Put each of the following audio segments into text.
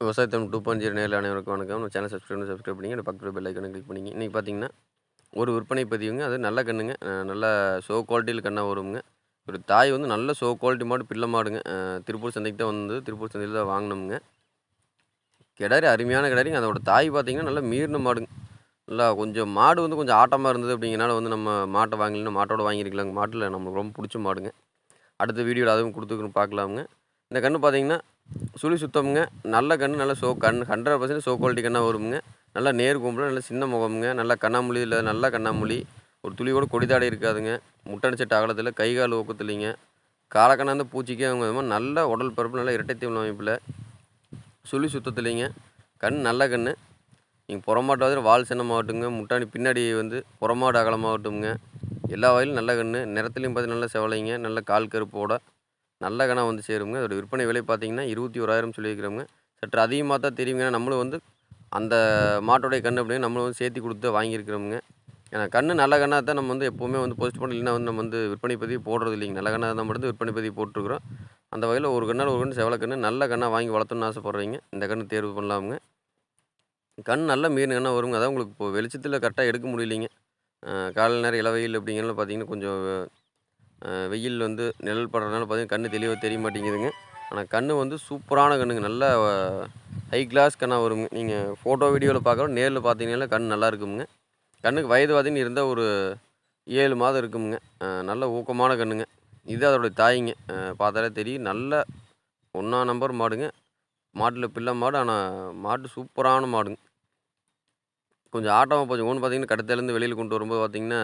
விவசாயத்தம் two point zero நேரில் அனைவருக்கும் வணக்கம். நம்ம சேனல் சப்ஸ்கிரைப் பண்ணி சப்ஸ்கிரைப் பண்ணிங்க பக்கத்தில் பெல் ஐக்கனை கிளிக் பண்ணிங்க இன்றைக்கி பார்த்தீங்கன்னா ஒரு விற்பனை பதிவுங்க. அது நல்ல கண்ணுங்க. நல்ல ஷோ குவாலிட்டியில் கண்ணாக வருங்க. ஒரு தாய் வந்து நல்ல ஷோ குவாலிட்டி மாடு பிள்ளை மாடுங்க. திருப்பூர் சந்தைக்கு தான் வந்து திருப்பூர் சந்தையில் தான் வாங்கினோமுங்க. கிடாரி அருமையான கிடாரிங்க அதோட தாய் பார்த்திங்கன்னா நல்லா மீறின மாடுங்க. நல்லா கொஞ்சம் மாடு வந்து கொஞ்சம் ஆட்டமாக இருந்தது அப்படிங்கிறனால வந்து நம்ம மாட்டை வாங்கலைன்னா மாட்டோட வாங்கியிருக்கலாங்க. மாட்டில் நம்மளுக்கு ரொம்ப பிடிச்ச மாடுங்க. அடுத்த வீடியோவில் அதுவும் கொடுத்துக்கணும் பார்க்கலாமுங்க. இந்த கன்று பார்த்தீங்கன்னா சுழி சுத்தமுங்க. நல்ல கன்று நல்ல ஷோ கண் ஹண்ட்ரட் பர்சன்ட் ஷோ குவாலிட்டி கண்ணாக வருமுங்க. நல்லா நேர் கும்பல நல்ல சின்ன முகமுங்க. நல்லா கண்ணாமொழி இல்லை நல்ல கண்ணாமொழி ஒரு துளி கூட கொடிதாடை இருக்காதுங்க. முட்டடிச்ச அகலத்தில் கை கால் ஊக்கத்துலிங்க காலக்கண்ணாந்த பூச்சிக்கு அவங்க நல்ல உடல் பருப்பு நல்ல இரட்டை தீவன அமைப்பில். சுழி சுத்தத்துலிங்க கண் நல்ல கன்று நீங்கள் புறமாட்டாவது வால் சின்னமாகட்டுங்க முட்டாணி பின்னாடி வந்து புறமாடு அகலமாகட்டுங்க எல்லா வகையிலும் நல்ல கன்று நிறத்துலையும் பார்த்து நல்ல செவலைங்க. நல்ல கால் கருப்போட. நல்ல கணா வந்து சேருங்க அதோடய விற்பனை விலை பார்த்தீங்கன்னா இருபத்தி ஓராயிரம் சொல்லியிருக்கிறவங்க சற்று அதிகமாக தான் தெரியுங்கன்னா நம்மளும் வந்து அந்த மாட்டோடைய கன்று அப்படின்னு நம்மளும் வந்து சேர்த்தி கொடுத்து வாங்கியிருக்கிறோமுங்க. ஏன்னா கன்று நல்ல கண்ணாக தான் நம்ம வந்து எப்போவுமே வந்து போஸ்ட் பண்ண இல்லைன்னா வந்து நம்ம வந்து விற்பனை பதிவு போடுறது இல்லைங்க. நல்ல கண்ணாக தான் மட்டும் விற்பனை பதிவு போட்டிருக்கிறோம். அந்த வகையில் ஒரு கண்ணால் ஒரு கன்று செவல கன்று நல்ல கண்ணாக வாங்கி வளர்த்தணும்னு ஆசைப்பட்றீங்க. இந்த கன்று தேர்வு பண்ணலாமுங்க. கண் நல்ல மீன் கண்ணாக வருங்க. அதான் உங்களுக்கு இப்போ வெளிச்சத்தில் கரெக்டாக எடுக்க முடியலைங்க. காலை நேரம் இளவெயில் அப்படிங்கிறனால பார்த்தீங்கன்னா கொஞ்சம் வெயில் வந்து நிழல் படுறதுனால பார்த்தீங்கன்னா கண்ணு தெளிவாக தெரிய மாட்டேங்குதுங்க. ஆனால் கண் வந்து சூப்பரான கண்ணுங்க. நல்ல ஹை கிளாஸ் கண்ணாக வரும் நீங்கள் ஃபோட்டோ வீடியோவில் பார்க்குறோம். நேரில் பார்த்தீங்கன்னா கண் நல்லா இருக்குங்க கண்ணுக்கு வயது பார்த்தீங்கன்னா இருந்தால் ஒரு ஏழு மாதம் இருக்குமுங்க. நல்ல ஊக்கமான கண்ணுங்க. இது அதோடைய தாய்ங்க. பார்த்தாலே தெரியும். நல்ல ஒன்றா நம்பர் மாடுங்க. மாட்டில் பிள்ளை மாடு. ஆனால் மாட்டு சூப்பரான மாடுங்க. கொஞ்சம் ஆட்டமாக போச்சு. ஒன்று பார்த்திங்கன்னா கடத்திலேருந்து வெளியில் கொண்டு வரும்போது பார்த்திங்கன்னா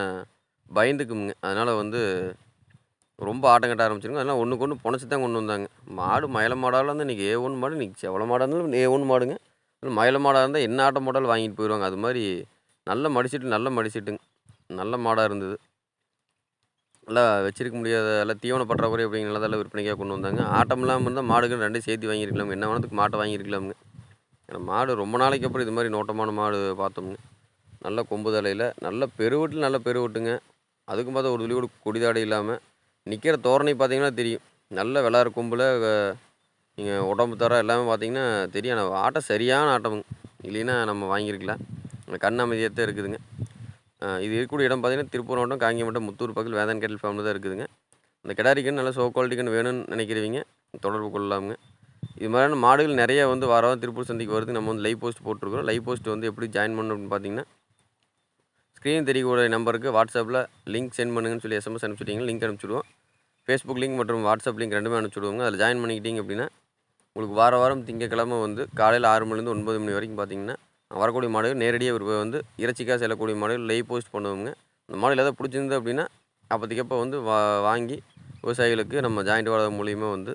பயந்துக்குமுங்க. அதனால் வந்து ரொம்ப ஆட்டம் கட்ட ஆரம்பிச்சிருங்க. அதனால் ஒன்று ஒன்று புனச்சி தான் கொண்டு வந்தாங்க. மாடு மயில மாடாக இருந்தால் இன்றைக்கி ஏ ஒன்று மாடு இன்றைக்கி செவல மாடாக இருந்தாலும் ஏ ஒன்று மாடுங்க. மயில மாடாக இருந்தால் என்ன ஆட்டம் மாடல் வாங்கிட்டு போயிடுவாங்க அது மாதிரி நல்ல மடிச்சிட்டு நல்ல மடிச்சிட்டுங்க நல்ல மாடாக இருந்தது. நல்லா வச்சிருக்க முடியாத எல்லாம் தீவன பற்றாக்குறை அப்படிங்கிறதெல்லாம் விற்பனைக்காக கொண்டு வந்தாங்க. ஆட்டம் இல்லாமல் இருந்தால் மாடுகள் ரெண்டையும் சேர்த்து வாங்கியிருக்கலாம் என்ன வேணத்துக்கு மாட்டை வாங்கியிருக்கலாமுங்க. ஏன்னா மாடு ரொம்ப நாளைக்கு அப்புறம் இது மாதிரி நோட்டமான மாடு பார்த்தோம்ங்க. நல்ல கொம்பு தலையில் நல்ல பெருவட்டில் நல்ல பெருவட்டுங்க அதுக்கும் பார்த்தா ஒரு துளி கூட கொடிதாடை இல்லாமல் நிற்கிற தோரணை பார்த்தீங்கன்னா தெரியும். நல்ல விளாட்ற கொம்பில். நீங்கள் உடம்பு தர எல்லாமே பார்த்தீங்கன்னா தெரியும். ஆனால் ஆட்டம் சரியான ஆட்டமுங்க இல்லைன்னா நம்ம வாங்கியிருக்கலாம் அந்த கண் அமைதியாக தான் இருக்குதுங்க இது இருக்கக்கூடிய இடம் பார்த்தீங்கன்னா திருப்பூர் மாவட்டம் காங்கியமட்டம் முத்தூர் பக்கத்தில் வேதன் கேட்டல் ஃபார்மில் தான் இருக்குதுங்க. இந்த கிடாரிக்கன் நல்ல சோ குவாலிட்டிக்கன் வேணும்னு நினைக்கிறவங்க தொடர்பு கொள்ளலாமுங்க. இது மாதிரியான மாடுகள் நிறைய வந்து வாரம் திருப்பூர் சந்தைக்கு வருது நம்ம வந்து லைவ் போஸ்ட் போட்டிருக்கிறோம். லைவ் போஸ்ட் வந்து எப்படி ஜாயின் பண்ணணும் அப்படின்னு பார்த்தீங்கன்னா ஸ்க்ரீன் தெரியக்கூடிய நம்பருக்கு வாட்ஸ்அப்பில் லிங்க் சென்ட் பண்ணுங்கன்னு சொல்லி எஸ்எம்எஸ் அனுப்பிச்சிட்டிங்கன்னா லிங்க் அனுப்பிச்சிடுவோம். ஃபேஸ்புக் லிங்க் மற்றும் வாட்ஸ்அப் லிங்க் ரெண்டுமே அனுப்பிச்சுடுவோங்க. அதில் ஜாயின் பண்ணிக்கிட்டீங்க அப்படின்னா உங்களுக்கு வார வாரம் திங்கக்கிழமை வந்து காலையில் ஆறு மணிலேருந்து ஒன்பது மணி வரைக்கும் பார்த்தீங்கன்னா வரக்கூடிய மாடுகள் நேரடியாக ஒரு வந்து இறைச்சிக்காக செல்லக்கூடிய மாடுகள் லைவ் போஸ்ட் பண்ணுவோங்க. அந்த மாடல் ஏதாவது பிடிச்சிருந்தது அப்படின்னா அப்போதைக்கப்போ வந்து வா வாங்கி விவசாயிகளுக்கு நம்ம ஜாயிண்ட் வாழ மூலியமாக வந்து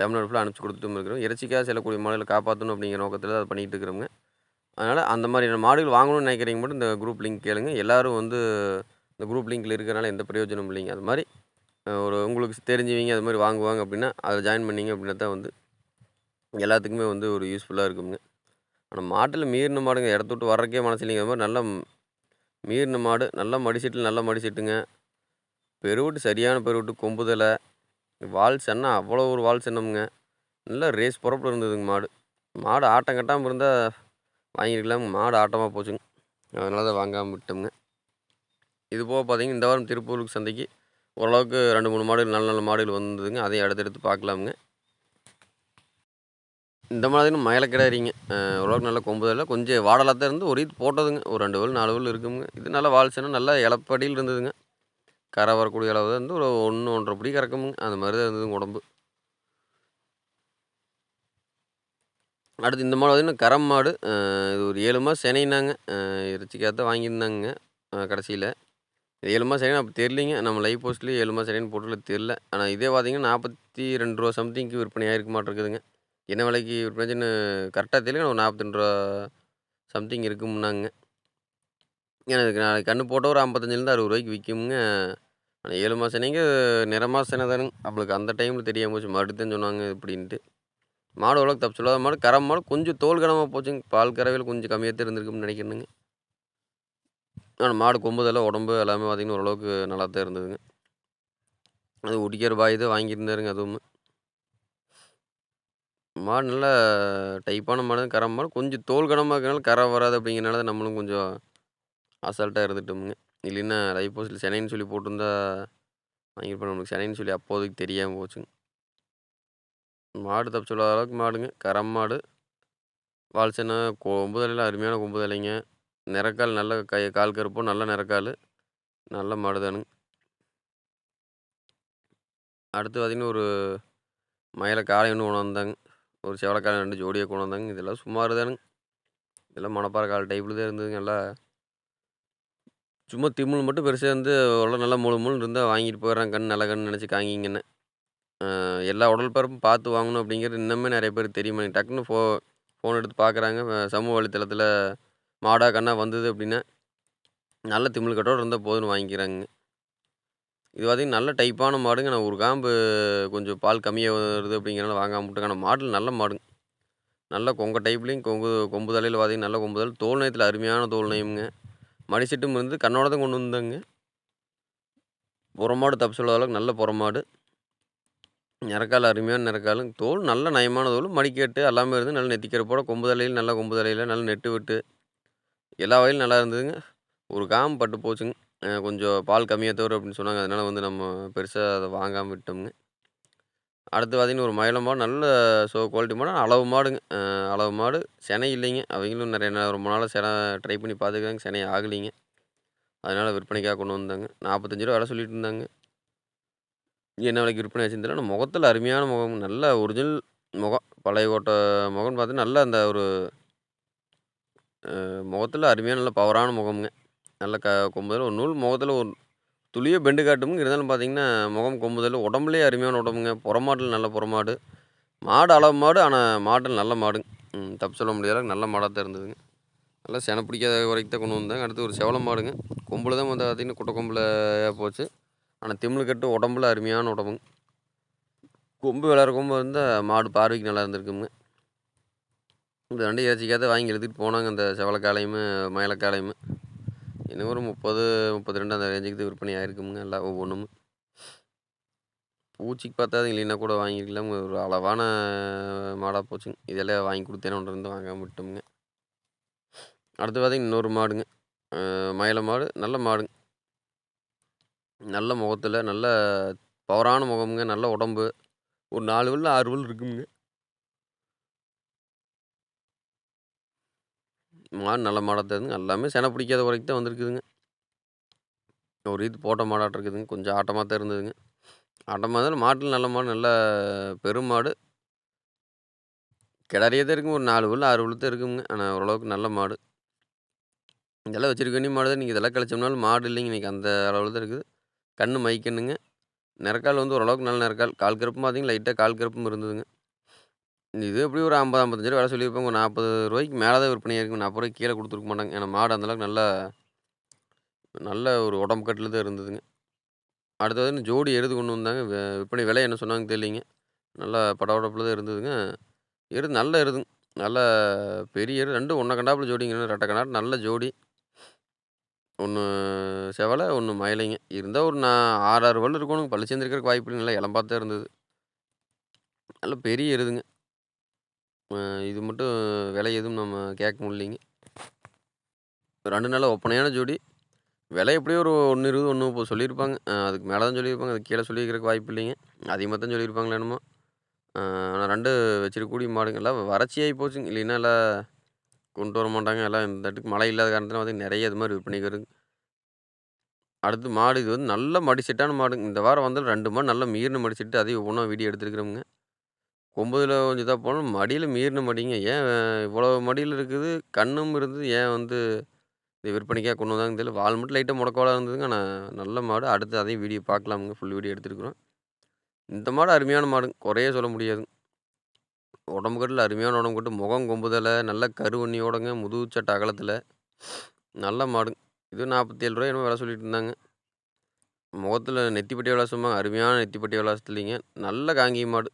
தமிழ்நாடு ஃபுல்லாக அனுப்பிச்சி கொடுத்துட்டும் இருக்கிறோம். இறைச்சிக்காக செல்லக்கூடிய மாடலை காப்பாற்றணும் அப்படிங்கிற நோக்கத்தில் அதை பண்ணிகிட்டு இருக்கிறோங்க. அதனால் அந்த மாதிரியான மாடுகள் வாங்கணும்னு நினைக்கிறீங்க மட்டும் இந்த குரூப் லிங்க் கேளுங்க. எல்லோரும் வந்து இந்த குரூப் லிங்க்கில் இருக்கிறனால எந்த பிரயோஜனமும் இல்லைங்க. அது மாதிரி ஒரு உங்களுக்கு தெரிஞ்சவங்க அது மாதிரி வாங்குவாங்க அப்படின்னா அதை ஜாயின் பண்ணீங்க அப்படின்னா தான் வந்து எல்லாத்துக்குமே வந்து ஒரு யூஸ்ஃபுல்லாக இருக்குங்க ஆனால் மாட்டில் மீறின மாடுங்க இடத்த விட்டு வர்றக்கே மனசு இல்லைங்க. அது மாதிரி நல்ல மீறின மாடு நல்ல மடிசீட்டில் நல்லா மடிசீட்டுங்க பெருவிட்டு சரியான பெருவிட்டு கொம்புதலை வால் சென்னா அவ்வளோ ஒரு வால் சென்னமுங்க. நல்லா ரேஸ் பொறப்பில் இருந்ததுங்க மாடு. மாடு ஆட்டம் கட்டாமல் இருந்தால் வாங்கியிருக்கலாம். மாடு ஆட்டமாக போச்சுங்க. அதனால தான் வாங்காமல் விட்டோம்ங்க. இது போக பார்த்தீங்கன்னா இந்த வாரம் திருப்பூருக்கு சந்தைக்கு ஓரளவுக்கு ரெண்டு மூணு மாடுகள் நல்ல நல்ல மாடுகள் வந்ததுங்க. அதையும் அடுத்தடுத்து பார்க்கலாமுங்க. இந்த மாதிரி மயிலக்கிடாரிங்க. ஓரளவுக்கு நல்ல கொம்புதில் கொஞ்சம் வாடலாக தான் இருந்து ஒரு இது போட்டதுங்க. ஒரு ரெண்டு வேல் நாலு வேல் இருக்குங்க. இது நல்லா வாழ்ச்சினா நல்லா இலப்படியில் இருந்ததுங்க. கரை வரக்கூடிய அளவு தான் இருந்து ஒரு ஒன்று ஒன்றரை பிடி கறக்குமுங்க. அந்த மாதிரி தான் இருந்ததுங்க உடம்பு. அடுத்து இந்த மாடு பார்த்திங்கன்னா கரம் மாடு. இது ஒரு ஏழு மாதம் சினைனாங்க. இறைச்சிக்காக வாங்கியிருந்தாங்க. கடைசியில். ஏழு மாதம் சரியான அப்போ தெரிலிங்க நம்ம லைவ் போஸ்ட்லேயே ஏழு மாதம் செனைன்னு போட்டுல தெரில ஆனால் இதே பார்த்தீங்கன்னா நாற்பத்தி ரெண்டு ரூபா சம்திங்க்கு விற்பனை ஆகிருக்க மாட்டிருக்குதுங்க என்ன விலைக்கு விற்பனைச்சுன்னு கரெக்டாக தெரியல. ஒரு நாற்பத்தி ரெண்டு ரூபா சம்திங் இருக்குமுன்னாங்க ஏன்னா இதுக்கு நாளைக்கு கன்று போட்டால் ஒரு ஐம்பத்தஞ்சிலேருந்து அறுபது ரூபாய்க்கு விற்குமுங்க ஆனால் ஏழு மாதம் நீங்கள் நிறமா செனை தானுங்க. நம்மளுக்கு அந்த டைமில் தெரியாமல் போச்சு. மறுத்தேன்னு சொன்னாங்க இப்படின்ட்டு. மாடு ஓரளவுக்கு தப்பு சொல்லாத மாடு கரம் மாடு கொஞ்சம் தோல் கனமாக போச்சுங்க பால் கறவையில் கொஞ்சம் கம்மியாக தான் நினைக்கிறேனுங்க ஆனால் மாடு கொம்புதெல்லாம் உடம்பு எல்லாமே பார்த்திங்கன்னா ஓரளவுக்கு நல்லா தான் இருந்ததுங்க அது உடிக்கிற பாய் தான் வாங்கியிருந்தாருங்க அதுவும் மாடு நல்லா டைப்பான மாடு கரம் மாடு. கொஞ்சம் தோல் கனமாக இருக்கனால கரை வராது அப்படிங்கிறனால தான் நம்மளும் கொஞ்சம் அசால்ட்டாக இருந்துட்டோமுங்க. இல்லைன்னா லைஃப் போஸ்ட்ல செனைன்னு சொல்லி போட்டிருந்தா வாங்கியிருப்போம். நம்மளுக்கு செனைன்னு சொல்லி அப்போதைக்கு தெரியாமல் போச்சுங்க. மாடு தப்பிச்சு சொல்லாத அளவுக்கு மாடுங்க. கரம் மாடு. வால் செனை, கொம்பு அருமையான கொம்பு தலைங்க. நிறக்கால் நல்ல கை கால் கருப்பும், நல்ல நிறக்கால் நல்ல மாடு தானுங்க. அடுத்து பார்த்தீங்கன்னா, ஒரு மயில காளை கொண்டு கொண்டாந்தாங்க. ஒரு செவல காளை 2 ஜோடியா கொண்டாந்தாங்க. இதெல்லாம் சுமார் தானுங்க. இதெல்லாம் மணப்பாறை கால் டைப்பில் தான் இருந்ததுங்க. நல்லா சும்மா திமில் மட்டும் பெருசாக இருந்து அவ்வளோ நல்லா முழு முழுன்னு இருந்தால் வாங்கிட்டு போயிடுறாங்க. கண் நல்ல கண் நினச்சி காங்கிங்கன்னு. அ எல்லா உடல்பரப்பும் பார்த்து வாங்கணும் அப்படிங்கிறது இன்னுமே நிறைய பேருக்கு தெரிய டக்குனு ஃபோ ஃபோன் எடுத்து பார்க்குறாங்க. அ சமூக வலைத்தளத்தில மாடா, கண்ணா வந்தது அப்படின்னா, நல்ல திமில் கட்டோட இருந்தா போதும்னு வாங்கிக்கிறாங்கங்க. இது பார்த்தீங்கன்னா, நல்ல டைப்பான மாடுங்க. நான் ஒரு காம்பு கொஞ்சம் பால் கம்மியா வருது அப்படிங்கிறனால வாங்காம விட்டேங்க. ஆனா மாடு நல்ல மாடுங்க. நல்ல கொங்க டைப்லயும் கொங்கு கொம்பு தலையில பார்த்தீங்கன்னா, நல்ல கொம்பு தலை. தோல் நயத்தில அருமையான தோல் நயம்ங்க. மடி செட்டும் இருந்து கண்ணோட தான் கொண்டு வந்தாங்க. புறமாடு தப்பு சொல்லாத அளவுக்கு நல்ல புறமாடு. நிறக்கால் அருமையான நிறக்காலுங்க. தோல் நல்ல நயமான தோல். மடிக்கட்டு எல்லாமே இருந்து நல்ல நெத்திக்கருப்போட கொம்பு தலையில் நல்ல கொம்பு தலையில் நல்ல நெட்டு விட்டு எல்லா வகையிலும் நல்லா இருந்ததுங்க. ஒரு காம் பட்டு போச்சுங்க. கொஞ்சம் பால் கம்மியாக தவிர அப்படின்னு சொன்னாங்க. அதனால் வந்து நம்ம பெருசாக அதை வாங்காமல் விட்டோம்ங்க. அடுத்து பார்த்திங்கன்னா ஒரு மயில மாடு நல்ல ஸோ குவாலிட்டி மாடு. அளவு மாடுங்க. அளவு மாடு. செனை இல்லைங்க. அவங்களும் நிறைய ரொம்ப நாளாக செனை ட்ரை பண்ணி பார்த்துருக்காங்க. செனை ஆகலைங்க. அதனால் விற்பனைக்காக கொண்டு வந்தாங்க. நாற்பத்தஞ்சு ரூபா வேலை சொல்லிட்டு இருந்தாங்க. என்ன விலைக்கு விற்பனை ஆச்சுன்னு தெரியல. ஆனா அருமையான முகம். நல்ல ஒரிஜினல் முகம். பழைய ஓட்ட முகம்னு பார்த்தீங்கன்னா, நல்ல அந்த ஒரு முகத்தில் அருமையான நல்ல பவரான முகமுங்க நல்ல க கொம்புதல் ஒரு நூல் முகத்தில் ஒரு துளியை பெண்டு காட்டுமுங்க. இருந்தாலும் பார்த்தீங்கன்னா, முகம், கொம்புதல் உடம்புலேயே அருமையான உடம்புங்க. புறமாட்டில் நல்ல புறமாடு. மாடு அளவு மாடு. ஆனால் மாட்டில் நல்ல மாடுங்க. தப்பு சொல்ல முடியாத அளவுக்கு நல்ல மாடாக தான் இருந்ததுங்க. நல்லா செனை பிடிக்காத வரைக்கும் தான் கொண்டு வந்தாங்க. அடுத்து ஒரு செவல மாடுங்க. கொம்பில் தான் வந்து பார்த்தீங்கன்னா, குட்டை கொம்பில் போச்சு. ஆனால் திமிழ் கட்டு உடம்புல அருமையான உடம்புங்க. கொம்பு விளாட்ற கொம்பு இருந்தால் மாடு பார்வைக்கு நல்லா இருந்திருக்குங்க. இந்த ரெண்டு இறைச்சிக்காக வாங்கி எடுத்துகிட்டு போனாங்க. அந்த செவலக்காலையும் காளையுமே, இன்னும் ஒரு 30, 32 அந்த ரேஞ்சுக்கு தான் விற்பனை ஆகிருக்குங்க எல்லாம் ஒவ்வொன்றும் பூச்சிக்கு பார்த்தா இல்லைன்னா கூட வாங்கிக்கலாம். ஒரு அளவான மாடாக போச்சுங்க. இதெல்லாம் வாங்கி கொடுத்தேன்னு ஒன்று இருந்து வாங்காம விட்டோம்ங்க. அடுத்து பார்த்தீங்கன்னா, இன்னொரு மாடுங்க. மயில மாடு. நல்ல மாடுங்க. நல்ல முகத்தில் நல்ல பவரான முகமுங்க. நல்ல உடம்பு. ஒரு 4 பல்லு, 6 பல்லு இருக்குமுங்க. மாடு நல்ல மாடா தான் இருக்குதுங்க. எல்லாமே செனை பிடிக்காத வரைக்கும் தான் வந்திருக்குதுங்க. ஒரு ஈத்து போட்ட மாடாட்டம் இருக்குதுங்க. கொஞ்சம் ஆட்டமா தான் இருந்ததுங்க. ஆட்டமா இருந்தாலும் மாட்டுல நல்ல மாடு. நல்ல பெருமாடு. கிடறியே தான் இருக்குங்க. ஒரு 4 பல்லு, 6 பல்லு தான் இருக்குங்க ஆனா ஓரளவுக்கு நல்ல மாடு. இதெல்லாம் வச்சிருக்க வேண்டிய மாடு தான். நீங்க இதெல்லாம் கழிச்சோம்னாலும் மாடு இல்லைங்க. இன்னைக்கு அந்த அளவுல தான் இருக்குது. கண் மைக்கணுங்க நிறக்கால் வந்து ஓரளவுக்கு நல்ல நிறக்கால். கால் கருப்பும் பார்த்தீங்கன்னா, லைட்டாக கால் கருப்பும் இருந்ததுங்க. இது எப்படி ஒரு ஐம்பது ஐம்பத்தஞ்சு ரூபா வேலை சொல்லியிருப்பாங்க. ஒரு நாற்பது ரூபாய்க்கு மேலே தான் விற்பனை இருக்கும் நாற்பது ரூபாய் கீழே கொடுத்துருக்க மாட்டாங்க. ஏன்னா மாடு அந்த அளவுக்கு நல்லா நல்ல ஒரு உடம்பு கட்டில் தான் இருந்ததுங்க. அடுத்தது ஜோடி எருது கொண்டு வந்தாங்க. விற்பனை விலை என்ன சொன்னாங்க தெரியலிங்க நல்லா படபடப்புல தான் இருந்ததுங்க. எருது நல்ல எருதுங்க. நல்ல பெரிய எருது. ரெண்டு ஒன்றை கண்டாப்பில் ஜோடிங்க. ரெட்டை கண்டாட்டு நல்ல ஜோடி. ஒன்று செவலை ஒன்று மயிலைங்க. இருந்தால் ஒரு நா 6, 6 பல்லு இருக்கணுங்க. பல்லு சேர்ந்துருக்கிறக்கு வாய்ப்பு இல்லை நல்லா இளம்பா தான் இருந்தது. நல்ல பெரிய எருதுங்க. இது மட்டும் விலை எதுவும் நம்ம கேட்க முடியலைங்க. ரெண்டு நாளாக ஒப்பனையான ஜோடி. விலை எப்படியும் ஒரு 1.20, 1.30 சொல்லியிருப்பாங்க. அதுக்கு மேலே தான் சொல்லியிருப்பாங்க. அதுக்கு கீழே சொல்லியிருக்கிறக்கு வாய்ப்பு இல்லைங்க. அதிகமாக தான் சொல்லியிருப்பாங்களே என்னமோ. ஆனால் ஆனா 2 வச்சிருக்கக்கூடிய மாடுங்க. எல்லாம் போச்சுங்க. இல்லைன்னா எல்லாம் கொண்டு வர மாட்டாங்க. எல்லாம் இந்த இடத்துக்கு மழை இல்லாத காரணத்தில் வந்து நிறைய இது மாதிரி விற்பனைக்கு வருங்க. அடுத்து மாடு இது வந்து நல்ல மடிசெட்டான மாடுங்க. இந்த வாரம் வந்து ரெண்டு மாடு நல்லா மீறின மடிசெட்டு அதையும் ஒவ்வொன்றும் வீடியோ எடுத்துருக்கிறோமுங்க. கொம்புதில் கொஞ்சம் இதாக போனாலும் மடியில் மீறின மடிங்க. ஏன் இவ்வளோ மடியில் இருக்குது? கண்ணும் இருந்தது. ஏன் வந்து இது விற்பனைக்காக கொண்டு வந்தாங்க தெரியல. வால் மட்டும் லைட்டாக முடக்க இருந்ததுங்க. நான் நல்ல மாடு. அடுத்து அதையும் வீடியோ பார்க்கலாமுங்க. ஃபுல் வீடியோ எடுத்துருக்குறோம். இந்த மாடு அருமையான மாடுங்க. குறையே சொல்ல முடியாதுங்க. உடம்பு கட்டில் அருமையான உடம்பு கட்டு. முகம், கொம்புதலை நல்ல கருவண்ணியோடங்க. முதுகு சட்ட அகலத்தில் நல்ல மாடுங்க. இது ரூ. 47 என்னமோ விலை சொல்லிட்டு இருந்தாங்க. முகத்தில் நெத்திப்பட்டி விளாசமாக அருமையான நெத்திப்பட்டி விளாசத்துலிங்க நல்ல காங்கேயம் மாடு.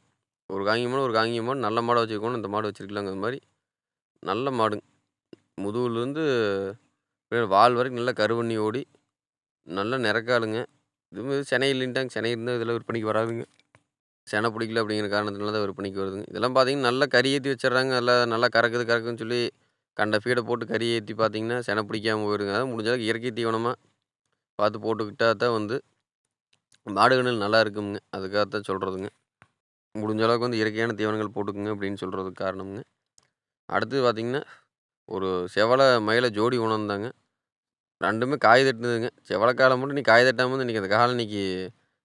ஒரு காங்கி மாடு, ஒரு காங்கி மாடு. நல்ல மாடை வச்சுருக்கணும் இந்த மாடு வச்சுருக்கலாங்க அது மாதிரி நல்ல மாடுங்க. முதுகுலேருந்து வால் வரைக்கும் நல்ல கருவண்ணி ஓடி, நல்ல நிறக்காளுங்க இதுவும் சென்னை இல்லைன்ட்டாங்க. சென்னை இருந்தால் இதில் விற்பனைக்கு வராதுங்க. செனை பிடிக்கல அப்படிங்கிற காரணத்தினால தான் விற்பனைக்கு வருதுங்க. இதெல்லாம் பார்த்தீங்கன்னா, நல்லா கறி ஏத்தி வச்சுடுறாங்க. நல்லா நல்லா கறக்குது கறக்குதுன்னு சொல்லி கண்ட ஃபீட போட்டு கறி ஏத்தி பார்த்தீங்கன்னா, செனை பிடிக்காம போயிருங்க. அதான் முடிஞ்ச அளவுக்கு இயற்கை தீவனமா பார்த்து போட்டுக்கிட்டா தான் வந்து மாடுகள் நல்லா இருக்குமுங்க. அதுக்காக தான் சொல்றதுங்க. முடிஞ்ச அளவுக்கு வந்து இயற்கையான தீவனங்கள் போட்டுக்கங்க அப்படின்னு சொல்றதுக்கு காரணம்ங்க. அடுத்தது பார்த்தீங்கன்னா, ஒரு செவல, மயில ஜோடி உணவுந்தாங்க 2மே காய் தட்டுனதுங்க. செவல காள மட்டும் இன்னைக்கு காய் தட்டாம வந்து இன்னைக்கு அந்த காள இன்னைக்கு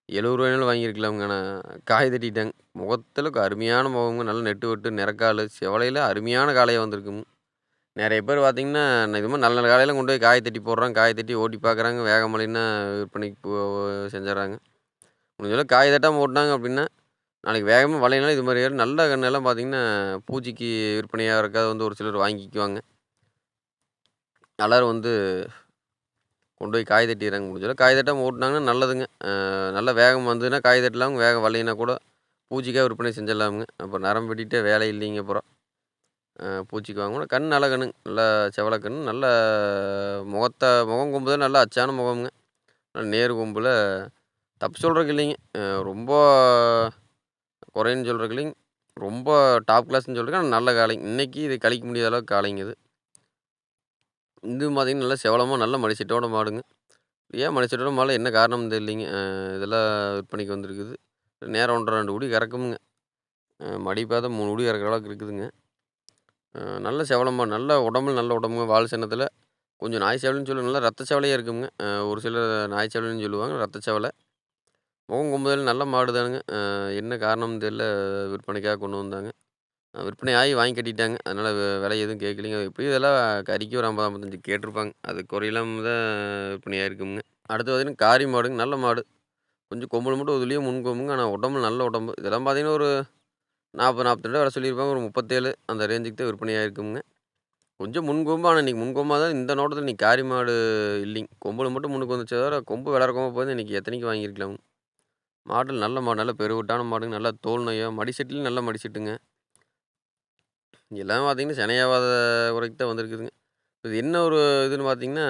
எழுபது 70 வாங்கியிருக்கலாமுங்கண்ணா காய் தட்டிட்டாங்க. முகத்துல அருமையான முகம்ங்க. நல்ல நெட்டு வெட்டு, நிறக்காலு, செவலையில அருமையான காளையாக வந்திருக்குங்க. நிறைய பேர் பார்த்தீங்கன்னா, இது மாதிரி நல்ல நல்ல காலையில் கொண்டு போய் காய் தட்டி போடுறாங்க. காய் தட்டி ஓட்டி பார்க்குறாங்க. வேகமலைன்னா இல்லைன்னா விற்பனைக்கு போ செஞ்சுர்றாங்க. முடிஞ்ச அளவுக்கு காய் தட்டாமல் ஓட்டினாங்க அப்படின்னா, நாளைக்கு வேகமாக வளையனாலும் இது மாதிரி நல்ல கண்ணெல்லாம் பார்த்தீங்கன்னா, பூச்சிக்கு விற்பனையாகறதுக்காக வந்து ஒரு சிலர் வாங்கிக்குவாங்க. எல்லோரும் வந்து கொண்டு போய் காய் தட்டிர்றாங்க. முடிஞ்ச காய் தட்டாமல் ஓட்டினாங்கன்னா நல்லதுங்க. நல்ல வேகம் வந்ததுன்னா காய் தட்டலாம் வேகம் வரலைன்னா கூட பூச்சிக்காக விற்பனை செஞ்சிடலாமுங்க. அப்புறம் நரம்பு வெட்டிட்டு வேலை இல்லைங்க அப்புறம். பூச்சிக்கு வாங்கணும். கண் நல்ல கண்ணு நல்லா செவலை கண் நல்ல முகத்தை முகம் கொம்பு தான் நல்லா அச்சான முகம்ங்க. நல்ல நேர் கொம்புல தப்பு சொல்கிறக்கு இல்லைங்க. ரொம்ப குறைன்னு சொல்கிறக்கு இல்லைங்க. ரொம்ப டாப் கிளாஸ்ன்னு சொல்கிறேன் ஆனா நல்ல காளைங்க. இன்றைக்கி இது கழிக்க முடியாத அளவுக்கு காளைங்க இது. இதுவும் பார்த்தீங்கன்னா, நல்லா செவலமாக நல்ல மடிச்சீட்டோட மாடுங்க. ஏன் மடிசெட்டோட மாடு என்ன காரணம்னு தெரியலைங்க. இதெல்லாம் விற்பனைக்கு வந்திருக்குது. நேரம் 1 1/2 2 குடி கறக்குமுங்க. அ மடி பார்த்தா 3 குடி கறக்கிற அளவுக்கு இருக்குதுங்க. நல்ல செவலமாக நல்ல உடம்புல நல்ல உடம்புங்க. வால் சின்னத்தில் கொஞ்சம் நாய் செவலைன்னு சொல்லுவாங்க. நல்லா ரத்த சேவலையே இருக்குங்க. ஒரு சிலர் நாய் செவலைன்னு சொல்லுவாங்க. ரத்த சேவலை முகம் கும்புதல் நல்ல மாடு தானுங்க. என்ன காரணம்னு தெரியல விற்பனைக்காக கொண்டு வந்தாங்க. விற்பனை ஆகி வாங்கி கட்டிட்டாங்க. அதனால் விலை எதுவும் கேட்கலைங்க. எப்படியும் இதெல்லாம் கறிக்கு ஒரு 50, 55 கேட்டிருப்பாங்க. அது குறையில்லாம தான் விற்பனை ஆயிருக்குமுங்க. அடுத்து பார்த்தீங்கன்னா, காரி மாடுங்க. நல்ல மாடு. கொஞ்சம் கொம்பு மட்டும் இதுலேயும் முன் கொம்புங்க. ஆனால் உடம்புல நல்ல உடம்பு. இதெல்லாம் பார்த்தீங்கன்னா, ஒரு 40, 42 வர சொல்லியிருப்பாங்க. ஒரு 37 அந்த ரேஞ்சுக்கு தான் விற்பனை ஆகிருக்குங்க கொஞ்சம் முன் கொம்பு. ஆனா இன்னைக்கு முன் தான் இந்த நோட்டத்தில் இன்றைக்கி காரி மாடு இல்லைங்க. கொம்பு மட்டும் முன்னுக்கு வந்துச்சே தவிர, கொம்பு வளர கொம்பா போயிருந்தா இன்னைக்கு எத்தனைக்கு வாங்கியிருக்கலாம் மாடு நல்ல மாடு. நல்ல பெருவிட்டான மாடுங்க. நல்லா தோல் நோயோ மடி நல்ல மடிசெட்டுங்க செட்டுங்க. எல்லாமே பார்த்தீங்கன்னா, சினையாவாத குறைக்கு தான் வந்திருக்குதுங்க. இது என்ன ஒரு இதுன்னு பார்த்தீங்கன்னா,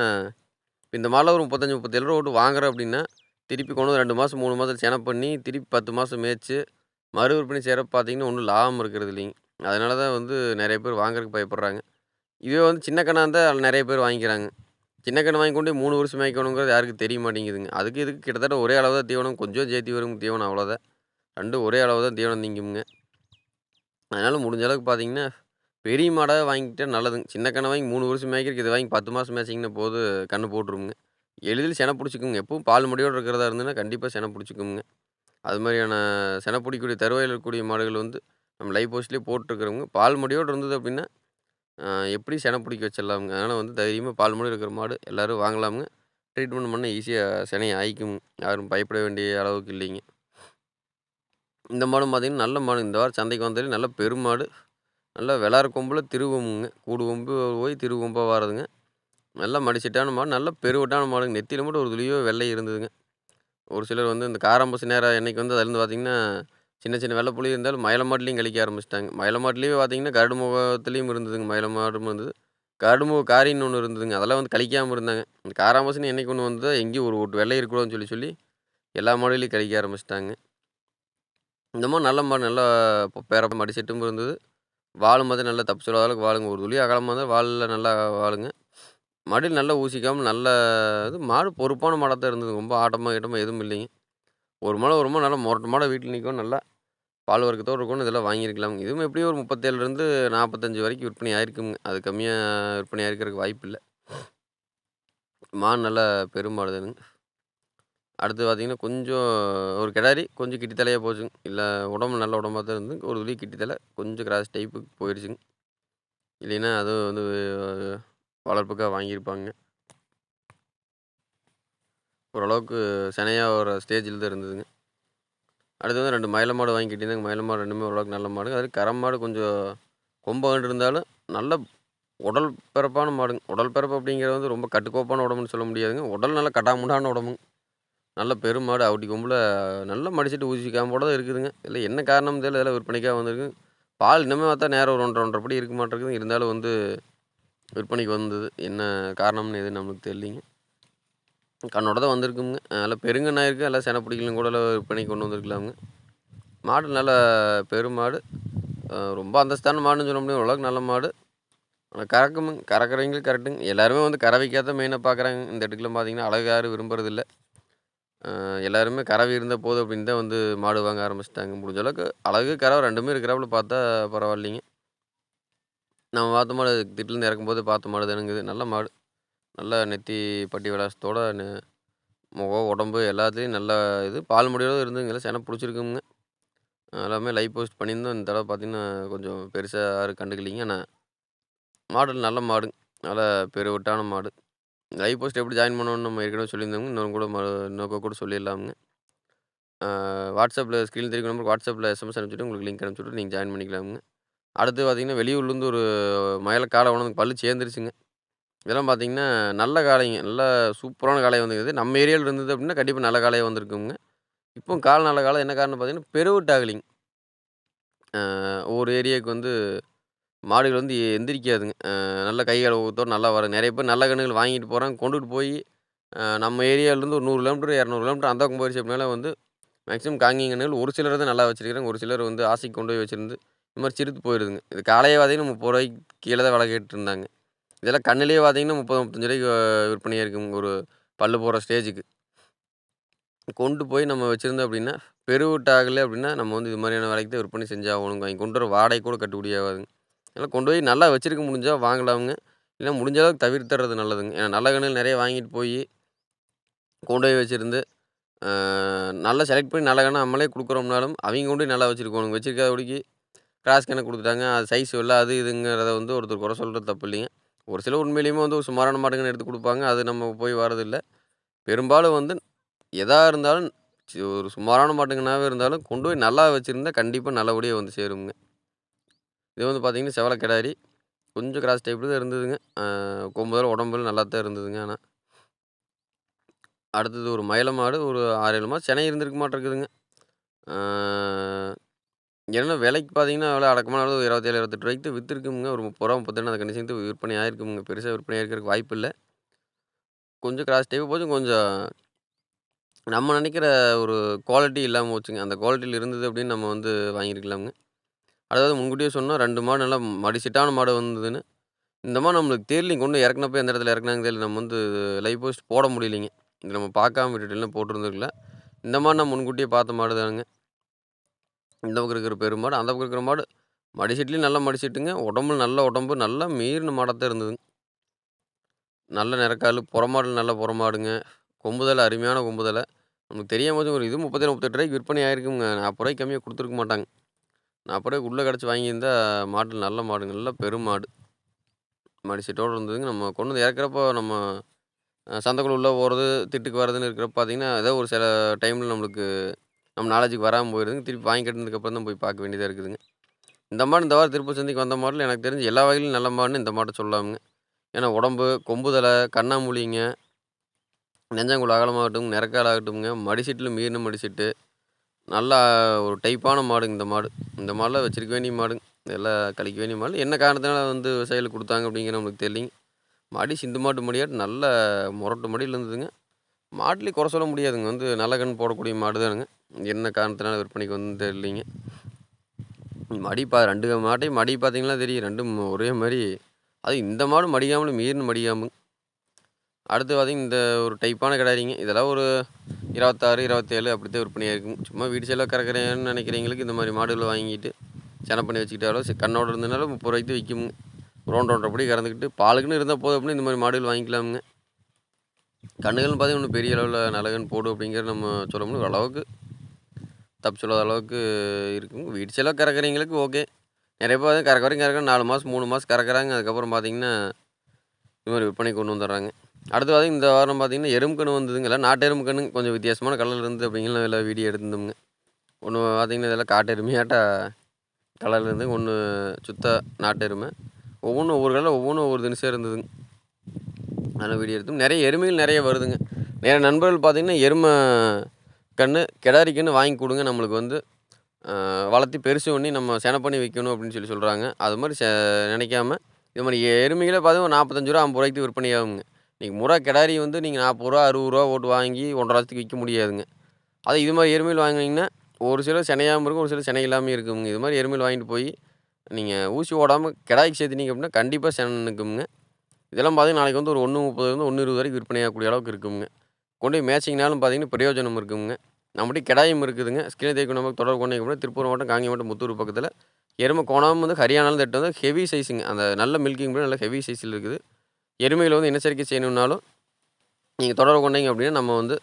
இந்த மாதிரிலாம் ஒரு முப்பத்தஞ்சு முப்பத்தேழு ரூபா ஓட்டு வாங்குறேன் அப்படின்னா, திருப்பி கொண்டு வந்து ரெண்டு மாதம் மூணு மாதத்தில் செனை பண்ணி, திருப்பி பத்து மாதம் மேய்ச்சி மறு விற்பனை செய்கிற பார்த்தீங்கன்னா, ஒன்றும் லாபம் இருக்கிறது இல்லைங்க. அதனால தான் வந்து நிறைய பேர் வாங்குறதுக்கு பயப்படுறாங்க. இதுவே வந்து சின்ன கண்ணாக இருந்தால் நிறைய பேர் வாங்கிக்கிறாங்க. சின்ன கண்ணை வாங்கி கொண்டு மூணு வருஷம் மேய்க்கணுங்கிறது யாருக்கும் தெரிய மாட்டேங்குதுங்க. அதுக்கு இதுக்கு கிட்டத்தட்ட ஒரே அளவு தான் தீவனம். கொஞ்சம் சேர்த்தி வரும் தீவனம் அவ்வளோதான். ரெண்டும் ஒரே அளவு தான் தீவனம் திங்குமுங்க. அதனால் முடிஞ்ச அளவுக்கு பார்த்தீங்கன்னா, பெரிய மாடாக வாங்கிக்கிட்டா நல்லதுங்க. சின்ன கண்ணை வாங்கி மூணு வருஷம் மேய்க்கிறதுக்கு இது வாங்கி பத்து மாதம் மேய்ச்சிங்கன்னா போது கண்ணு போட்டுருமுங்க. எளிதில் செனை பிடிச்சிக்குங்க எப்பவும் பால் முடியோடு இருக்கிறதா இருந்ததுன்னா, கண்டிப்பாக செனை பிடிச்சிக்குங்க அது மாதிரியான செனை பிடிக்கக்கூடிய தருவாயில இருக்கக்கூடிய மாடுகள் வந்து நம்ம லைஃப் ஹவுஸ்லேயே போட்டுருக்கிறோங்க. பால் முடியோடு இருந்தது அப்படின்னா, எப்படி செனை பிடிக்க வச்சிடலாமுங்க. அதனால் வந்து தைரியமாக பால் மடியோட இருக்கிற மாடு எல்லாரும் வாங்கலாமுங்க. ட்ரீட்மெண்ட் பண்ண ஈஸியாக செனை ஆயிக்கும் யாரும் பயப்பட வேண்டிய அளவுக்கு இல்லைங்க. இந்த மாடும் பார்த்திங்கன்னா நல்ல மாடு. இந்த வாரம் சந்தைக்கு வந்தாலே நல்ல பெருமாடு. நல்லா வெளார கொம்பில் திருவொம்புங்க. கூடு கொம்பு போய் திரு கொம்பாக வாரதுங்க. நல்லா மடிச்சிட்டான மாடு. நல்ல பெருவட்டான மாடுங்க. நெத்தியில் மட்டும் ஒரு துளியோ வெள்ளை இருந்ததுங்க. ஒரு சிலர் வந்து இந்த காராம்பசு நேரம் என்னைக்கு வந்து அதுலேருந்து பார்த்திங்கன்னா சின்ன சின்ன வெள்ளை புளி இருந்தாலும் மயிலமாட்டிலையும் கழிக்க ஆரம்பிச்சிட்டாங்க மயில பார்த்திங்கன்னா பார்த்தீங்கன்னா, கரடு முகத்துலேயும் இருந்ததுங்க. மயில மாடும் இருந்தது. கரடு முக காரின்னு ஒன்று இருந்ததுங்க. அதெல்லாம் வந்து கழிக்காமல் இருந்தாங்க. இந்த காராம்பசுன்னு என்னைக்கு ஒன்று வந்ததோ, எங்கேயும் ஒரு ஒட்டு வெள்ளை இருக்கக்கூடாதுன்னு சொல்லி சொல்லி, எல்லா மாடுகளையும் கழிக்க ஆரம்பிச்சிட்டாங்க இந்த மாதிரி நல்ல மாடு. நல்லா பேர மடி செட்டும் இருந்தது. வாழும் போதே நல்லா தப்பு சொல்லாத அளவுக்கு வாழுங்க ஒரு துளி அகலமாக இருந்தால் வால்ல நல்லா வாழுங்க மடியில் நல்லா ஊசிக்காமல் நல்ல இது மாடு பொறுப்பான மாடாக தான் இருந்தது. ரொம்ப ஆட்டமாக கீட்டமா எதுவும் இல்லைங்க. ஒரு மாடம் ஒரு மாடு நல்லா மொரட்டு மாடா வீட்டில் நிற்கும் நல்லா பால் வர்க்கத்தோடு இருக்கணும். இதெல்லாம் வாங்கியிருக்கலாம் இதுவும் எப்படியும் ஒரு 37லேருந்து 45 வரைக்கும் விற்பனை ஆயிருக்குங்க அது கம்மியாக விற்பனை ஆயிருக்கிறதுக்கு வாய்ப்பில்ல. மாடு நல்ல பெருமாடு தானுங்க. அடுத்து பார்த்திங்கன்னா கொஞ்சம் ஒரு கிடாரி கொஞ்சம் கிட்டி போச்சுங்க. இல்லை உடம்பு நல்ல உடம்பா தான் இருந்தது. ஒரு துளி கிட்டி தலை கொஞ்சம் கிராஸ் டைப்புக்கு போயிடுச்சுங்க இல்லைன்னா அதுவும் வந்து வளர்ப்புக்காக வாங்கியிருப்பாங்க. ஓரளவுக்கு சினையாக வர ஸ்டேஜில் தான் இருந்ததுங்க. அடுத்து வந்து ரெண்டு மயில மாடு வாங்கிக்கிட்டிருந்தாங்க மயில மாடு ரெண்டுமே ஓரளவுக்கு நல்ல மாடுங்க. அது கரம் மாடு கொஞ்சம் கொம்பு இருந்தாலும், நல்ல உடல் பிறப்பான மாடுங்க. உடல் பிறப்பு அப்படிங்கிறது வந்து ரொம்ப கட்டுக்கோப்பான உடம்புன்னு சொல்ல முடியாதுங்க. உடல் நல்லா கடாமுடான உடம்புங்க. நல்ல பெருமாடு. அவுட்டி கொம்பில் நல்ல மடிச்சிட்டு ஊசி காம்போட தான் இருக்குதுங்க. இல்லை என்ன காரணம்னு தெரியல. இதெல்லாம் விற்பனைக்காக வந்திருக்கு. பால் இன்னுமே பார்த்தா நேரம் ஒரு 1 1/2 1/2 படி இருக்க மாட்டேங்குது இருந்தாலும் வந்து விற்பனைக்கு வந்தது. என்ன காரணம்னு எதுவும் நம்மளுக்கு தெரியலிங்க கண்ணோட தான் வந்திருக்குங்க. நல்லா பெருங்கண்ணா இருக்குது எல்லாம் சென பிடிக்கலாம் கூட விற்பனைக்கு கொண்டு வந்திருக்கலாமுங்க. மாடு நல்ல பெருமாடு. ரொம்ப அந்தஸ்தான மாடுன்னு சொல்ல முடியும் ஓரளவுக்கு நல்ல மாடு. ஆனால் கறக்குமுங்க. கறக்குறவங்களுக்கு கரெக்டுங்க எல்லாருமே வந்து கறவைக்காக தான் மெயினாக பார்க்குறாங்க. இந்த இடத்துல பார்த்தீங்கன்னா, அழகு யாரும் விரும்புறதில்ல. எல்லாருமே கறவை இருந்தால் போதும் அப்படின்னு தான் வந்து மாடு வாங்க ஆரம்பிச்சிட்டாங்க முடிஞ்ச அளவுக்கு அழகு, கறவை ரெண்டுமே இருக்கிறாப்புல பார்த்தா பரவாயில்லைங்க. நம்ம பார்த்த மாடு திட்டிலேருந்து இறக்கும்போது பார்த்த மாடு தானுங்குது நல்ல மாடு. நல்ல நெத்தி பட்டி விலாசத்தோட நெ முகம், உடம்பு எல்லாத்துலேயும் நல்ல இது. பால் முடியோட இருந்ததுங்க. சென பிடிச்சிருக்குங்க எல்லாமே லைவ் போஸ்ட் பண்ணியிருந்தோம். இந்த தடவை பார்த்தீங்கன்னா, கொஞ்சம் பெருசாக யாரும் கண்டுக்கலைங்க. ஆனால் மாடு நல்ல மாடுங்க. நல்ல பெருவட்டான மாடு. லைவ் போஸ்ட் எப்படி ஜாயின் பண்ணணும்னு நம்ம ஏற்கனவே சொல்லியிருந்தோங்க. இன்னொரு கூட ம கூட சொல்லிடலாமுங்க. வாட்ஸ்அப்பில் ஸ்க்ரீன் தெரியிற நம்பருக்கு வாட்ஸ்அப்பில் எஸ்எம்எஸ் அனுப்பிச்சுட்டு உங்களுக்கு லிங்க் அனுப்பிச்சுட்டு நீங்கள் ஜாயின் பண்ணிக்கலாமுங்க. அடுத்து பார்த்தீங்கன்னா, வெளியூர்லேருந்து ஒரு மயில காலை கொண்டாந்து பல்லு சேர்ந்துருச்சுங்க. இதெல்லாம் பார்த்தீங்கன்னா, நல்ல காளைங்க. நல்ல சூப்பரான காளை வந்துருக்குது. நம்ம ஏரியாவில் இருந்தது அப்படின்னா, கண்டிப்பாக நல்ல காளையா வந்திருக்குங்க. இப்போ கால நல்ல காலம் என்ன காரணம் பார்த்தீங்கன்னா, பெருவெட்டு ஒவ்வொரு ஏரியாவுக்கு வந்து மாடுகள் வந்து எந்திரிக்காதுங்க. நல்ல கை, கால் நல்லா வரும். நிறைய பேர் நல்ல கன்றுகள் வாங்கிட்டு போகிறாங்க கொண்டுட்டு போய் நம்ம ஏரியாவிலேருந்து ஒரு நூறு கிலோமீட்டர், 200 கிலோமீட்டர் அந்த பக்கம் போயிருச்சு வந்து மேக்ஸிமம் காங்கேயம் கண்ணுகள் ஒரு சிலர் தான் நல்லா வச்சிருக்கிறாங்க. ஒரு சிலர் வந்து ஆசைக்கு கொண்டு போய் வச்சுருந்து இந்த மாதிரி சிறுத்து போயிடுதுங்க இது காலையே பார்த்தீங்கன்னா, முப்பது ரூபாய்க்கு கீழே தான் விலை கேட்டுருந்தாங்க. இதெல்லாம் கண்ணிலே பார்த்தீங்கன்னா, முப்பது முப்பத்தஞ்சு ரூபாய்க்கு விற்பனையாக இருக்குங்க. ஒரு பல்லு போடுற ஸ்டேஜுக்கு. கொண்டு போய் நம்ம வச்சுருந்தோம் அப்படின்னா, பெருவிட்டாகலை அப்படின்னா, நம்ம வந்து இது மாதிரியான விலைக்கு தான் விற்பனை செஞ்சாகணுங்க. அவங்க கொண்டு வர வாடகை கூட கட்டுப்படி ஆகாதுங்க. அதனால கொண்டு போய் நல்லா வச்சுருக்க முடிஞ்சால் வாங்கலாமுங்க. இல்லை முடிஞ்ச அளவுக்கு தவிர்த்துறது நல்லதுங்க. ஏன்னா நல்ல கன்னுகள் நிறைய வாங்கிட்டு போய் கொண்டு போய் வச்சுருந்து நல்லா செலக்ட் பண்ணி நல்ல கணம் நம்மளே கொடுக்குறோம்னாலும் அவங்க கொண்டு போய் நல்லா வச்சிருக்கோணுங்க. வச்சிருக்காதபடிக்கு கிராஸ் கன்ன கொடுத்துட்டாங்க அது சைஸ் வரல. அது இதுங்கிறத வந்து ஒருத்தர் குறை சொல்கிறது தப்பு இல்லைங்க. ஒரு சில உண்மையிலையுமே வந்து ஒரு சுமாரான மாட்டுங்கன்னு எடுத்து கொடுப்பாங்க அது நம்ம போய் வரதில்லை பெரும்பாலும் வந்து எதாக இருந்தாலும் ஒரு சுமாரான மாட்டுங்கன்னாவே இருந்தாலும், கொண்டு போய் நல்லா வச்சுருந்தா கண்டிப்பாக நல்லபடியாக வந்து சேரும்ங்க. இது வந்து பார்த்தீங்கன்னா, செவல கிடாரி. கொஞ்சம் கிராஸ் டைப்பில் தான் இருந்ததுங்க. கொம்புதல் உடம்புல நல்லா தான் இருந்ததுங்க ஆனால் அடுத்தது ஒரு மயில மாடு. ஒரு 6, 7 மாசம் சென்னை இருந்திருக்க மாட்டேருக்குதுங்க என்ன விலைக்கு பார்த்தீங்கன்னா, விலை அடக்கமான அளவு ரூ. 27, ரூ. 28 விற்றுருக்குங்க ஒரு முப்பது ரூபா முப்பத்தெண்டு அந்த கண்டிஷனுக்கு விற்பனை ஆகிருக்குங்க பெருசாக விற்பனை ஆகியிருக்கு வாய்ப்பு இல்லை கொஞ்சம் கிராஸ் டைப் போச்சும் கொஞ்சம் நம்ம நினைக்கிற ஒரு குவாலிட்டி இல்லாமல் போச்சுங்க. அந்த குவாலிட்டியில் இருந்தது அப்படின்னு நம்ம வந்து வாங்கியிருக்கலாமுங்க. அதாவது முன்கூட்டியே சொன்னால் 2 மாடு நல்லா மடிசெட்டான மாடு வந்ததுன்னு. இந்த மாடு நம்மளுக்கு தெரியலைங்க. கொண்டு இறக்குனப்ப எந்த இடத்துல இறக்குனாங்கன்னு தெரியல. நம்ம வந்து லைவ் போஸ்ட் போட முடியலைங்க. இது நம்ம பார்க்காம விட்டுட்டு இல்லனா போட்டிருந்துருக்கலாம். இந்த மாடு நான் முன்கூட்டியே பார்த்த மாடு தானுங்க. இந்த பக்கம் இருக்கிற பெருமாடு அந்த பக்கம் இருக்கிற மாடு மடி நல்லா நல்ல மடி உடம்புல நல்ல உடம்பு. நல்லா மீறின மாடத்தான் இருந்ததுங்க. நல்ல நிறக்காலு. புறமாடுல நல்ல புறமாடுங்க. கொம்புதலை அருமையான கொம்புதலை நமக்கு தெரியாம ஒரு இது ரூ. 37, 38 விற்பனை ஆயிருக்குங்க. ரூ. 40 கம்மியாக கம்மியா குடுத்துருக்க மாட்டாங்க. நான் அப்படியே உள்ளே கிடச்சி வாங்கியிருந்தா மாடு நல்ல மாடுங்க. நல்ல பெருமாடு. மடி செட்டோட இருந்ததுங்க. நம்ம கொண்டு வந்து இறக்குறப்போ நம்ம சந்தைக்குள்ளே சந்தைக்குள்ள போகிறது திட்டுக்கு வர்றதுன்னு இருக்கிறப்ப பார்த்தீங்கன்னா, ஏதோ ஒரு சில டைமில் நம்மளுக்கு நம்ம நாலேஜுக்கு வராமல் போயிருதுங்க. திருப்பி வாங்கி தான் போய் பார்க்க வேண்டியதாக இருக்குதுங்க. இந்த மாடு இந்த வாரம் திருப்பூர் சந்தைக்கு வந்த மாட்டில் எனக்கு தெரிஞ்சு எல்லா வகையிலும் நல்ல மாடுன்னு இந்த மாட்ட சொல்லாமுங்க ஏன்னா உடம்பு, கொம்புதலை கண்ணாமூலிங்க, நெஞ்சாங்குழி அகலமாகட்டும், நிறக்கால் ஆகட்டும்ங்க, மடிசீட்டில் மீறின மடிசீட்டு நல்லா ஒரு டைப்பான மாடுங்க இந்த மாடு. இந்த மாடுலாம் வச்சிருக்க வேண்டிய மாடுங்க. இதெல்லாம் கழிக்க வேண்டிய மாடு. என்ன காரணத்தினால வந்து விவசாயிகளுக்கு கொடுத்தாங்க அப்படிங்கிறது நம்மளுக்கு தெரியலிங்க மாடி சிந்து மாட்டு மடியாட்டு நல்ல முரட்டு மடியில் இருந்ததுங்க. மாட்டுலயும் குறை சொல்ல முடியாதுங்க. வந்து நல்ல கண் போடக்கூடிய மாடு தானுங்க. என்ன காரணத்தினால விற்பனைக்கு வந்து தெரியலிங்க மடி பா ரெண்டு மாட்டையும் மடி பார்த்தீங்கன்னா தெரியும். ரெண்டும் ஒரே மாதிரி அதுவும் இந்த மாடு மடியாமலும் மீறினு மடியாமுங்க. அடுத்து பார்த்தீங்கன்னா, இந்த ஒரு டைப்பான கிடாரிங்க. இதெல்லாம் ஒரு 26, 27 அப்படித்தான் விற்பனை இருக்கும் சும்மா வீட்டு செலவு கறக்கிறேன்னு நினைக்கிறவங்களுக்கு இந்த மாதிரி மாடுகளை வாங்கிட்டு, சென பண்ணி வச்சுக்கிட்டாலோ, ச கன்னோட இருந்ததுனாலும் ரூ. 30 ரூவாய்க்கு ரோண்ட் விக்குமுங்க. கறந்துக்கிட்டு, பாலுக்குன்னு இருந்தால் போதும் அப்படின்னு இந்த மாதிரி மாடுகள் வாங்கிக்கலாமுங்க. கண்ணுகள்னு பார்த்தீங்கன்னா, ஒண்ணும் பெரிய அளவில் நலகன் போடு போடும் அப்படிங்கிறது நம்ம சொல்ல முடியும் ஓரளவுக்கு தப்பு சொல்லாத அளவுக்கு இருக்கும் வீட்டு செலவு கறக்கிறவங்களுக்கு ஓகே. நிறைய பேர் கறக்க வரைக்கும் கறக்குறாங்க. 4 மாசம், 3 மாசம் கறக்குறாங்க. அதுக்கப்புறம் பார்த்தீங்கன்னா, இது மாதிரி விற்பனைக்கு கொண்டு வந்துடுறாங்க. அடுத்து பார்த்தீங்கன்னா, இந்த வாரம் பார்த்தீங்கன்னா, எருமை வந்ததுங்கள நாட்டு எருமை கொஞ்சம் வித்தியாசமான கலரில் இருந்தது அப்படிங்கலாம் எல்லாம் வீடியோ எடுத்திருந்தோம்ங்க. ஒன்று பார்த்தீங்கன்னா, இதெல்லாம் காட்டு எருமையாட்ட கலரில் இருந்து ஒன்று சுத்த நாட்டு எருமை. ஒவ்வொன்றும் ஒவ்வொரு கலரில் ஒவ்வொன்றும் ஒவ்வொரு தினசாக இருந்ததுங்க. அதெல்லாம் வீடியோ எடுத்தோம். நிறைய எருமைகள் நிறைய வருதுங்க. நிறைய நண்பர்கள் பார்த்தீங்கன்னா, எருமை கன்று கிடாரி கன்று வாங்கி கொடுங்க நம்மளுக்கு வந்து வளர்த்தி பெருசு பண்ணி நம்ம செனை பண்ணி வைக்கணும் அப்படின்னு சொல்லி சொல்கிறாங்க அது மாதிரி செ இது மாதிரி எருமைகளே பார்த்தீங்கன்னா, ஒரு நாற்பத்தஞ்சு ரூபா ஐம்பது ரூபாய்க்கு விற்பனை ஆகுங்க. இன்றைக்கி முறை கிடாரி வந்து நீங்கள் நாற்பது ரூபா அறுபது ரூபா போட்டு வாங்கி ஒன்றரை வருஷத்துக்கு விற்க முடியாதுங்க. அதே இது மாதிரி எருமையில் வாங்கினீங்கன்னா ஒரு சில சினையாம இருக்கும். ஒரு சில சென்னை இல்லாமல் இருக்குங்க இது மாதிரி எருமையில் வாங்கிட்டு போய் நீங்கள் ஊசி ஓடாமல் கிடாய்க்கு சேர்த்துனீங்க அப்படின்னா கண்டிப்பாக செனை நிக்குமுங்க. இதெல்லாம் பார்த்தீங்கன்னா, நாளைக்கு வந்து ஒரு 1.30லேருந்து 1.20 வரைக்கும் விற்பனையாகக்கூடிய அளவுக்கு இருக்குங்க கொண்டு போய் மேய்ச்சிங்கனாலும் பார்த்தீங்கன்னா, பிரயோஜனம் இருக்குங்க நம்மட்ட கிடாயும் இருக்குதுங்க. ஸ்கிரீன் தேய்க்கும் நம்ம தொடர்பு கொண்டீங்க அப்டின்னா, திருப்பூர் மாவட்டம், காங்கேயமாவட்டம், முத்தூர் பக்கத்தில் எருமை கோணாமல் வந்து ஹரியானாலும் திட்டம் வந்து ஹெவி சைஸுங்க. அந்த நல்ல மில்கிங் ப்ரீட் நல்ல ஹெவி சைஸில் இருக்குது. எருமைகளை வந்து இனச்சேர்க்கை செய்யணுன்னாலும் நீங்கள் தொடர்பு கொண்டீங்க அப்படின்னா நம்ம வந்து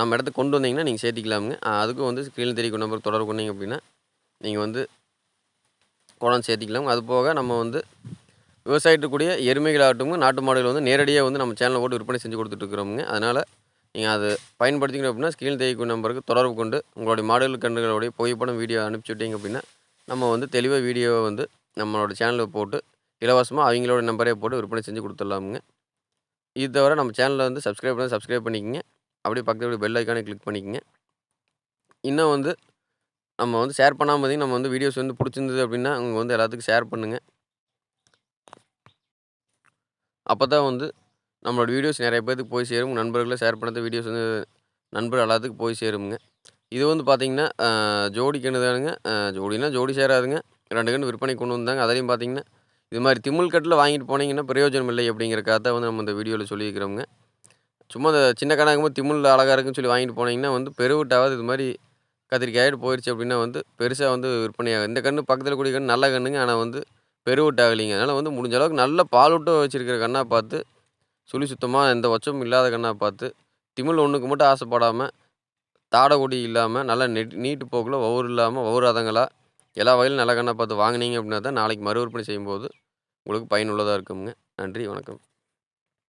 நம்ம இடத்துக்கு கொண்டு வந்தீங்கன்னா, நீங்கள் சேர்த்திக்கலாமுங்க. அதுக்கும் வந்து ஸ்க்ரீன் தெரிவிக்கும் நம்பர் தொடர்பு கொண்டீங்க அப்படின்னா நீங்கள் வந்து குளம் சேர்த்திக்கலாம். அது போக நம்ம வந்து விவசாயத்துக்குரிய எருமைகள் எருமைகளாகட்டுங்க, நாட்டு மாடுகள் வந்து நேரடியாக வந்து நம்ம சேனலில் போட்டு விற்பனை செஞ்சு கொடுத்துட்ருக்குறோமுங்க அதனால் நீங்கள் அது பயன்படுத்திக்கணும் அப்படின்னா ஸ்க்ரீன் தெரிவிக்கும் நம்பருக்கு தொடர்பு கொண்டு உங்களுடைய மாடுகள், கன்றுகளுடைய புகைப்படம், வீடியோ அனுப்பிச்சுட்டீங்க அப்படின்னா நம்ம வந்து தெளிவாக வீடியோவை வந்து நம்மளோட சேனலில் போட்டு இலவசமாக அவங்களோட நம்பரே போட்டு விற்பனை செஞ்சு கொடுத்துடலாமுங்க இது தவிர நம்ம சேனலில் வந்து சப்ஸ்கிரைப் பண்ணி சப்ஸ்கிரைப் பண்ணிக்கங்க. அப்படியே பக்கத்தில் பெல் ஐக்கானே கிளிக் பண்ணிக்கங்க. இன்னும் வந்து நம்ம வந்து ஷேர் பண்ணாமல் இருந்தீங்கன்னா, நம்ம வந்து வீடியோஸ் வந்து பிடிச்சிருந்தது அப்படின்னா அவங்க வந்து எல்லாத்துக்கும் ஷேர் பண்ணுங்க. அப்பதான் வந்து நம்மளோட வீடியோஸ் நிறைய பேத்துக்கு போய் சேரும். நண்பர்களை ஷேர் பண்ணாத வீடியோஸ் வந்து நண்பர் எல்லாத்துக்கும் போய் சேருமுங்க. இது வந்து பார்த்தீங்கன்னா, ஜோடி கன்னு தானுங்க. ஜோடினா ஜோடி சேராதுங்க. 2 கன்னு விற்பனை கொண்டு வந்தாங்க. அதுலேயும் பார்த்திங்கன்னா இது மாதிரி திமுல் கட்டில் வாங்கிட்டு போனீங்கன்னா, பிரயோஜனம் இல்லை அப்படிங்கிறக்காக தான் வந்து நம்ம இந்த வீடியோவில் சொல்லியிருக்கிறோங்க சும்மா இந்த சின்ன கன்னா போது திமில் அழகாக இருக்குன்னு சொல்லி வாங்கிட்டு போனீங்கன்னா வந்து பெருவிட்டாவது இது மாதிரி கத்திரிக்காயிட்டு போயிடுச்சு அப்படின்னா வந்து பெருசாக வந்து விற்பனையாகும் இந்த கன்று பக்கத்தில் கூடிய கன்று நல்ல கண்ணுங்க. ஆனால் வந்து பெருவிட்டாகலிங்க. அதனால் வந்து முடிஞ்ச அளவுக்கு நல்ல பாலூட்ட வச்சுருக்கிற கண்ணாக பார்த்து, சுழி சுத்தமாக எந்த ஒச்சமும் இல்லாத கண்ணாக பார்த்து, திமில் ஒன்றுக்கு மட்டும் ஆசைப்படாமல் தாடை கொடி நல்லா நெட் நீட்டு போக்கில் ஒவ்வொரு இல்லாமல் ஒவ்வொரு அதங்களா, எல்லா வகையிலும் நல்ல கண்ணாக பார்த்து வாங்குனீங்க அப்படின்னா தான் நாளைக்கு மறு விற்பனை செய்யும்போது உங்களுக்கு பயனுள்ளதாக இருக்குங்க நன்றி, வணக்கம்.